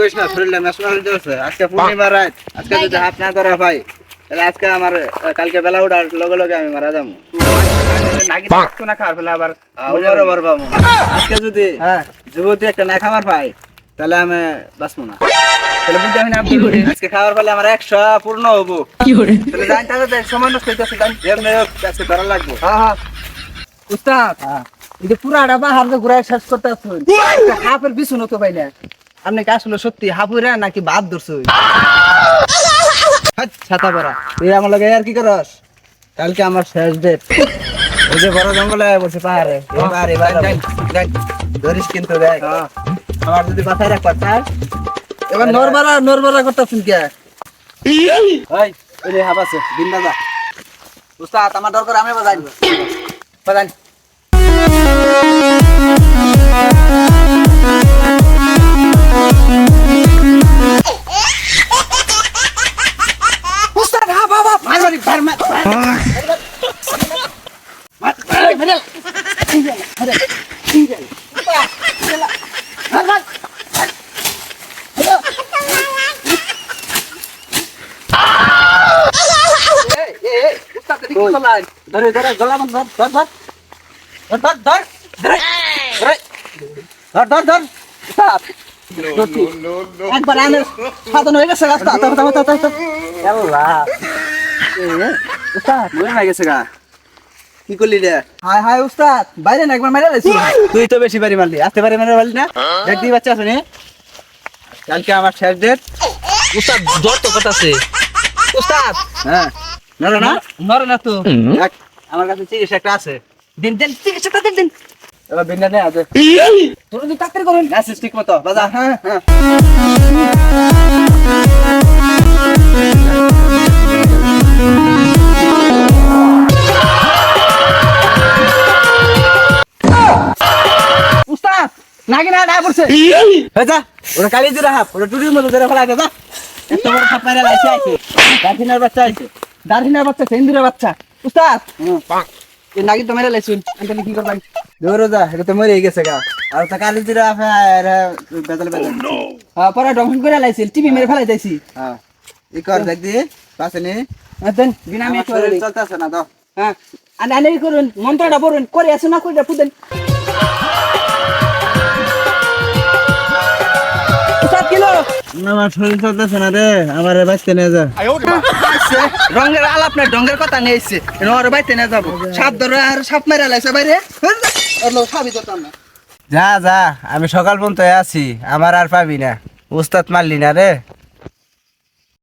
কইস না শরীরটা মেশনা হয়ে যাচ্ছে আজকে পূর্ণিমা রাত। আজকে যদি হাত না ধরা ভাই তাহলে আজকে আমার কালকে বেলা উঠার লগে লগে আমি মারা যাব। না খাওয়ার ফেলে আবার বড় বড় পাবো আজকে যদি হ্যাঁ। যুবতী একটা না খাবার পাই তাহলে আমি বাঁচবো না। তাহলে বুঝতে আমি না আজকে খাবার পেলে আমার একশো পূর্ণ হব। তাহলে জানি তাহলে তো সময় নষ্ট হইতেছে জানি যেমনি হোক আজকে ধরা লাগবো। হ্যাঁ হ্যাঁ। উস্তাদ। এই পুরাটা বাহার যে ঘুরায় শেষ করতে আসুন হাফের বিছুন তো না। আপনি কি আসলে সত্যি হাফুরা নাকি বাদ ছাতা তুই আমার লগে আর কি করস? কালকে আমার শেষ ডেট ওই যে বড় জঙ্গলে বলছে পাহাড়ে। যাই। ধরিস কিন্তু দেখ হ্যাঁ। আমার যদি মাথায় চাস এবার নরবারা নরবারা করতেছেন কে? ওই হাব আছে দিন দাদা উস্তাদ আমার দরকার আমি বাজাই বাজাই ধরে ধরে গলা ধর ধর ধর। ধর ধর ধর ধর ধর ধর একবার আনে সাধন হয়ে গেছে গা। কি করলি রে? হাই হাই উস্তাদ বাইরে না একবার মেরে লাইছি তুই তো বেশি বাড়ি মারলি আসতে পারি মারতে পারলি না? দেখ দি বাচ্চা আছে নি? কালকে আমার শেষ ডেট উস্তাদ জ্বর তো কথাছে উস্তাদ! হ্যাঁ। না না। না নরে না তো। দেখ, আমার কাছে চিকিৎসা একটা আছে। দিন দিন চিকিৎসাটা দিন দিন। এবার বিন্দা নেই আছে তোর যদি তাড়াতাড়ি করেন। মেসেজ ঠিক মতো বাজা হ্যাঁ হ্যাঁ। উস্তাদ নাকি না না পড়ছে। হয়ে যা ওটা কালি দিরা হাফ ওটা টুটির মতো ধরে ফেলা যা। এত বড় সাপ মারা লাইছে আছে কাঠিনার বাচ্চা আছে বাচ্চা সেন্দুরের বাচ্চা। উস্তাদ! নাকি তো মেরে লাইছুন আমি কি করলাম দৌড়ো যা এটা তো মরে গেছে গা। আর তো কালি দিরা হাফ বেদল বেদল হ্যাঁ পরে ডংশন করে লাইছিল টিভি মেরে ফেলাই দিয়েছি হ্যাঁ। ই কর দেখ দি পাশে নি। দেন বিনা আমি একটু চলতেছে না দাও। হ্যাঁ আনে আনে করুন মন্ত্রটা বলুন করে আসুন না করে কিলো আমার শরীর চলতেছে না রে আমার বাঁচতে নিয়ে যা। আসছে, রঙের আলাপ নাই ডঙ্গের কথা নিয়ে আইছে। নর বাইতে না যাব। সাপ ধরে আর সাপ মেরে লাইছে বাইরে। না। যা যা আমি সকাল পর্যন্ত আছি আমার আর পাবি না। উস্তাদ মারলি না রে।